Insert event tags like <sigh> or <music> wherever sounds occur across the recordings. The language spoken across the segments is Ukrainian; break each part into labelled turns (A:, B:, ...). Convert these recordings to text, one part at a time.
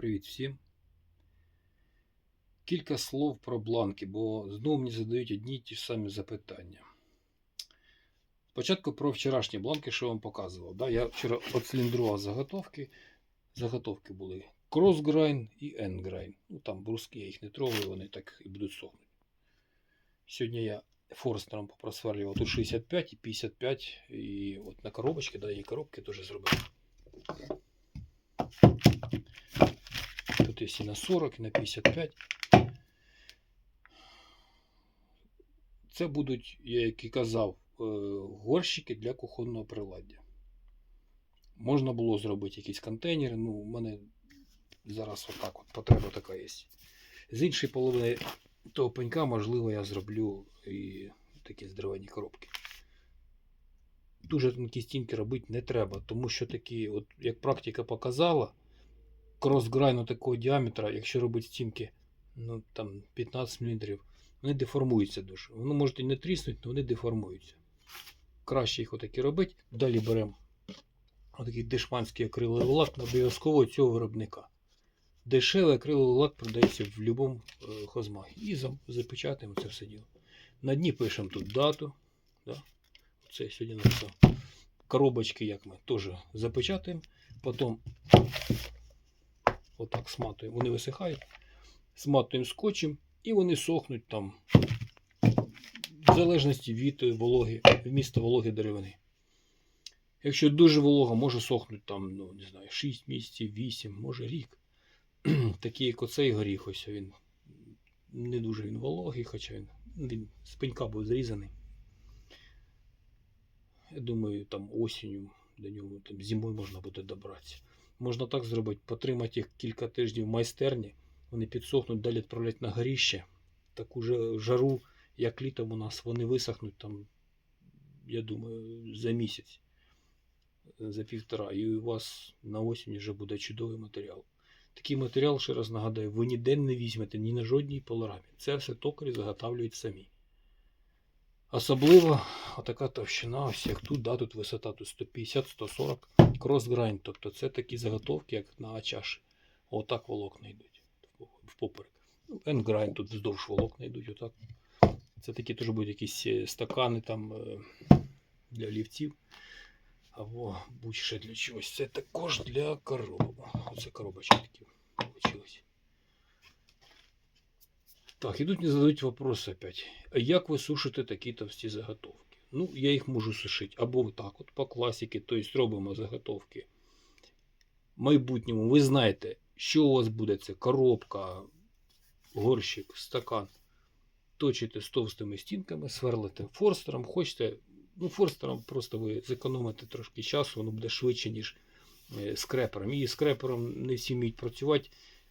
A: Привіт всім. Кілька слов про бланки, бо знову мені задають одні й ті ж самі запитання. Спочатку про вчорашні бланки, що я вам показував. Да? Я вчора оциліндрував заготовки. Заготовки були кросграйн і ендграйн. Ну там бруски я їх не трогаю, вони так і будуть сохнути. Сьогодні я форстером попросверлював тут 65 і 55. І от на коробочці, да, і коробки теж зробив. Тут і на 40, і на 55. Це будуть, як і казав, е, горщики для кухонного приладдя. Можна було зробити якісь контейнери. Ну, у мене зараз отак от потреба така є. З іншої половини того пенька, можливо, я зроблю і такі здоровенні коробки. Дуже тонкі стінки робити не треба, тому що такі, от як практика показала, кросграйну такого діаметра, якщо робити стінки ну, там 15 мм, вони деформуються дуже. Воно може і не тріснуть, але вони деформуються. Краще їх отакі робити. Далі беремо отакий дешманський акриловий лак, обов'язково цього виробника. Дешевий акриловий лак продається в будь-якому е, хозмагі. І за- запечатаємо це все діло. На дні пишемо тут дату. Да? Це сьогодні написав. Коробочки, як ми, теж запечатаємо. Потім отак сматуємо. Вони висихають. Сматуємо скотчем і вони сохнуть там. В залежності від вологи, вмісту вологи деревини. Якщо дуже волога, може сохнути там, ну, не знаю, 6 місяців, 8, може рік. <clears throat> Такий, як оцей горіх, ось він не дуже він вологий, хоча він, він з був зрізаний. Я думаю, там осінню до нього там зимою можна буде добратися. Можна так зробити, потримати їх кілька тижнів в майстерні, вони підсохнуть, далі відправляти на горіще. Таку же жару, як літом у нас, вони висохнуть там, я думаю, за місяць, за півтора. І у вас на осінь вже буде чудовий матеріал. Такий матеріал, ще раз нагадаю, ви ніде не візьмете ні на жодній пилорамі. Це все токарі заготавлюють самі. Особливо отака товщина, ось як тут, да, тут висота тут 150-140 кросграйн. Тобто це такі заготовки, як на чаші. Отак волокна йдуть в поперек. Ну, Енграйн тут вздовж волокна йдуть. Отак. Це такі теж будуть якісь е, стакани там е, для олівців. Або будь-ще для чогось. Це також для коробок. Оце коробочки такі Так, і тут мені задають вопрос опять. А як ви сушите такі товсті заготовки? Ну, я їх можу сушити або так, от по класіки, тобто робимо заготовки. В майбутньому ви знаєте, що у вас буде це коробка, горщик, стакан. Точите з товстими стінками, сверлите форстером, хочете. Ну, форстером просто ви зекономите трошки часу, воно буде швидше, ніж е, скрепером. І скрепером не всі вміють працювати.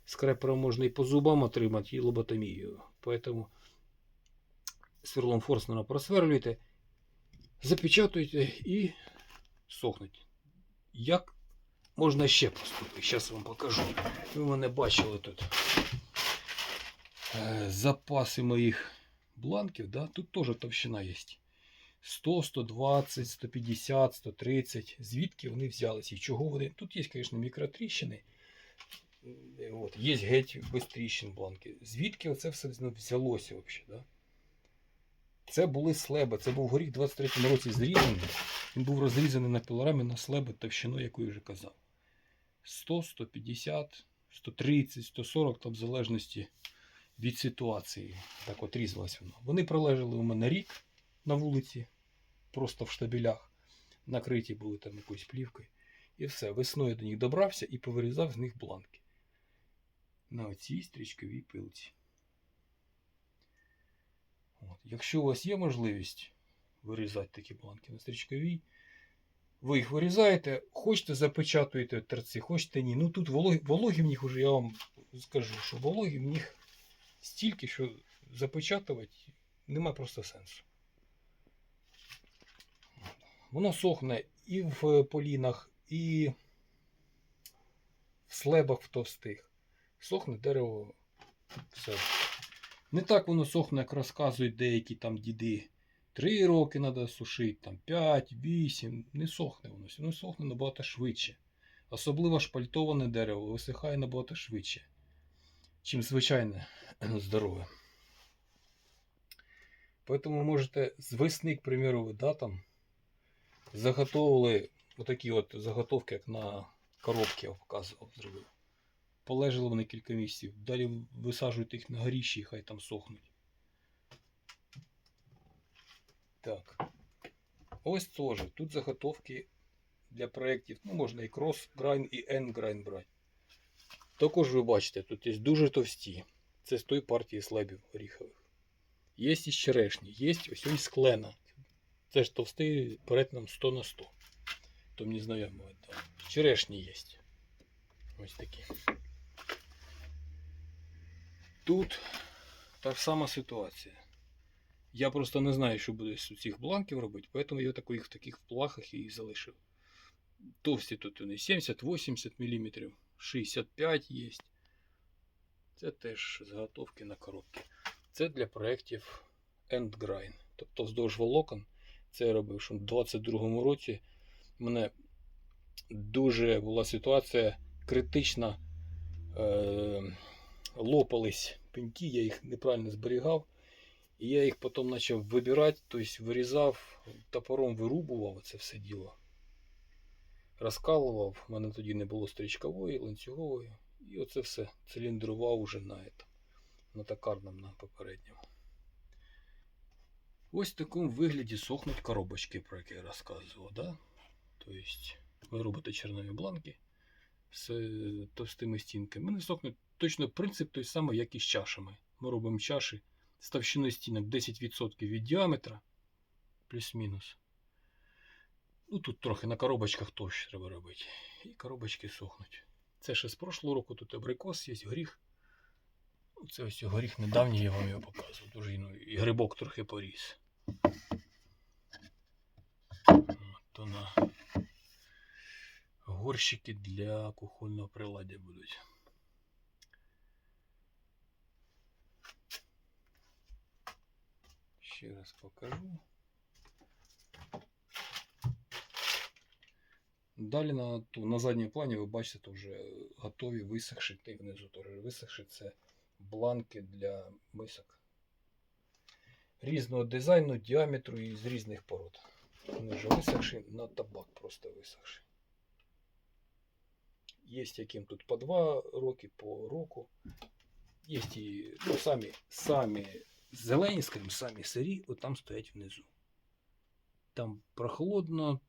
A: Скрепером можна і по зубам отримати, і лоботомією. Поэтому сверлом форснера просверлюєте, запечатуєте і сохнуть. Як можна ще поступити? Зараз вам покажу. Ви мене бачили тут е, запаси моїх бланків. Да? Тут теж товщина є. 100, 120, 150, 130. Звідки вони взялися і чого вони. Тут є, звісно, мікротріщини. От, є геть без бланки. Звідки оце все ну, взялося взагалі? Да? Це були слеби. Це був горіх в 23-му році зрізаний. Він був розрізаний на пілорамі на слеби товщиною, яку я вже казав. 100, 150, 130, 140, там в залежності від ситуації. Так от різалось воно. Вони пролежали у мене рік на вулиці, просто в штабелях. Накриті були там якоюсь плівкою. І все. Весною до них добрався і повирізав з них бланки. На оцій стрічковій пилці. От. Якщо у вас є можливість вирізати такі бланки на стрічковій, ви їх вирізаєте, хочете запечатуєте торці, хочете ні. Ну тут вологі, вологі в них вже я вам скажу, що вологі в них стільки, що запечатувати нема просто сенсу. Воно сохне і в полінах, і в слебах в товстих. Сохне дерево. Все. Не так воно сохне, як розказують деякі там діди. Три роки треба сушити, там 5, 8. Не сохне воно. Воно сохне набагато швидше. Особливо шпальтоване дерево висихає набагато швидше, чим звичайне <clears throat> здорове. Поэтому можете з весни, к примеру, ви да, там, заготовили отакі от заготовки, як на коробки я показував, зробив. Полежали вони кілька місяців. Далі висаджуєте їх на горіщі хай там сохнуть. Так. Ось теж. Тут заготовки для проєктів. Ну, можна і Grind, і Grind брати. Також ви бачите, тут є дуже товсті. Це з тої партії слабів горіхових. Є із черешні, є ось ось клена. Це ж товстий перетином 100 на 100. То мені знайомо. Черешні є. Ось такі. Тут та ж сама ситуація. Я просто не знаю, що буде з цих бланків робити, поэтому я таких, в таких плахах і залишив. Товсті тут вони 70-80 мм, 65 є. Це теж заготовки на коробки. Це для проєктів End Grind. Тобто вздовж волокон. Це я робив, що в 22-му році в мене дуже була ситуація критична. Е- лопались пеньки, я їх неправильно зберігав. І я їх потім почав вибирати, тобто вирізав, топором вирубував це все діло. Розкалував, в мене тоді не було стрічкової, ланцюгової. І оце все циліндрував уже на этом, на токарному, на попередньому. Ось в такому вигляді сохнуть коробочки, про які я розказував. Да? Тобто ви робите чернові бланки з товстими стінками. Вони сохнуть точно принцип той самий, як і з чашами. Ми робимо чаші з товщиною стінок 10% від діаметра, плюс-мінус. Ну тут трохи на коробочках товще треба робити. І коробочки сохнуть. Це ще з прошлого року тут абрикос є, горіх. Ну, Це ось горіх недавній, я вам його показував. Дуже ну, і грибок трохи поріс. От, То на горщики для кухонного приладдя будуть. Ще раз покажу. Далі на, на задньому плані ви бачите то вже готові висохші, й внизу теж висохші. Це бланки для мисок. Різного дизайну, діаметру і з різних пород. Вони вже висохші, на табак просто висохші. Є яким тут по 2 роки, по року. Є і ну, самі, самі зелені, скажімо, самі сирі, от там стоять внизу. Там прохолодно,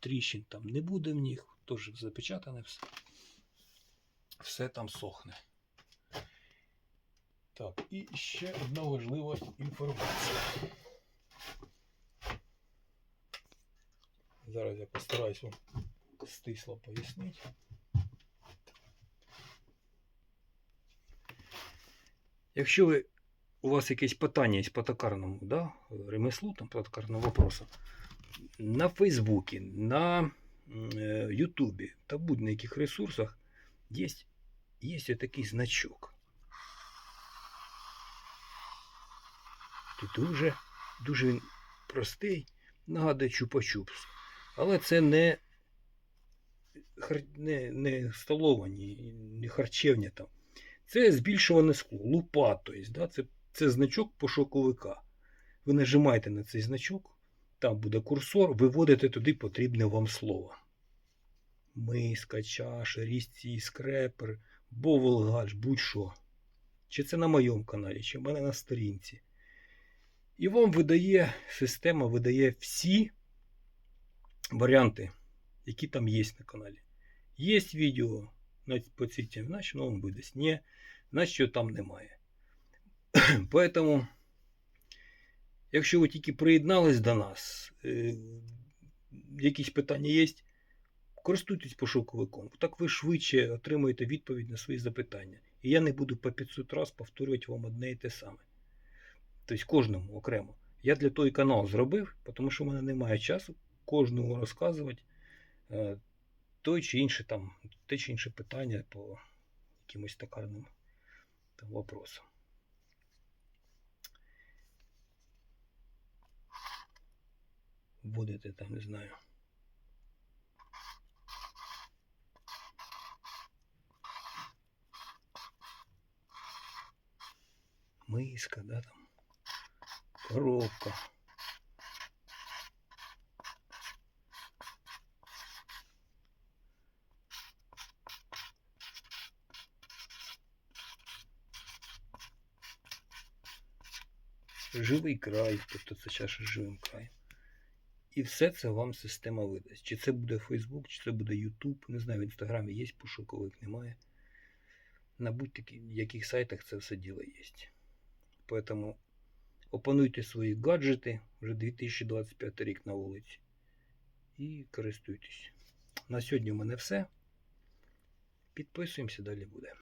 A: тріщин там не буде в них, теж запечатане все. Все там сохне. Так, і ще одна важлива інформація. Зараз я постараюсь вам стисло пояснити. Якщо ви, у вас якесь питання є по токарному да, ремеслу, там, по токарному вопросу, на Фейсбуці, на е, Ютубі та будь-на яких ресурсах є, є такий значок. Дуже, дуже він простий, нагадує чупа-чупс. Але це не, не, не столова, не харчевня там. Це збільшуване скло, лупа, тобто, да? це, це значок пошуковика. Ви нажимаєте на цей значок, там буде курсор, виводите туди потрібне вам слово. Миска, чаша, різці, скрепер, бовелгач, будь-що. Чи це на моєму каналі, чи в мене на сторінці. І вам видає, система видає всі варіанти, які там є на каналі. Є відео по цій темі, значить воно видасть. Ні, значить його там немає. <clears throat> Поэтому, якщо ви тільки приєднались до нас, е, якісь питання є, користуйтесь пошуковиком. Так ви швидше отримуєте відповідь на свої запитання. І я не буду по 500 разів повторювати вам одне і те саме. Тобто кожному окремо. Я для той канал зробив, тому що в мене немає часу кожному розказувати е, той чи інший там, те чи інше питання по якимось токарним там, вопросам. Будет вводити там, не знаю. Миска, да, там, коробка. Живий край, тобто це сейчас живым живим. І все це вам система видасть. Чи це буде Facebook, чи це буде YouTube. Не знаю, в інстаграмі є пошуковик, немає. На будь-яких сайтах це все діло є. Поэтому опануйте свої гаджети, вже 2025 рік на вулиці. І користуйтесь. На сьогодні в мене все. Підписуємося, далі буде.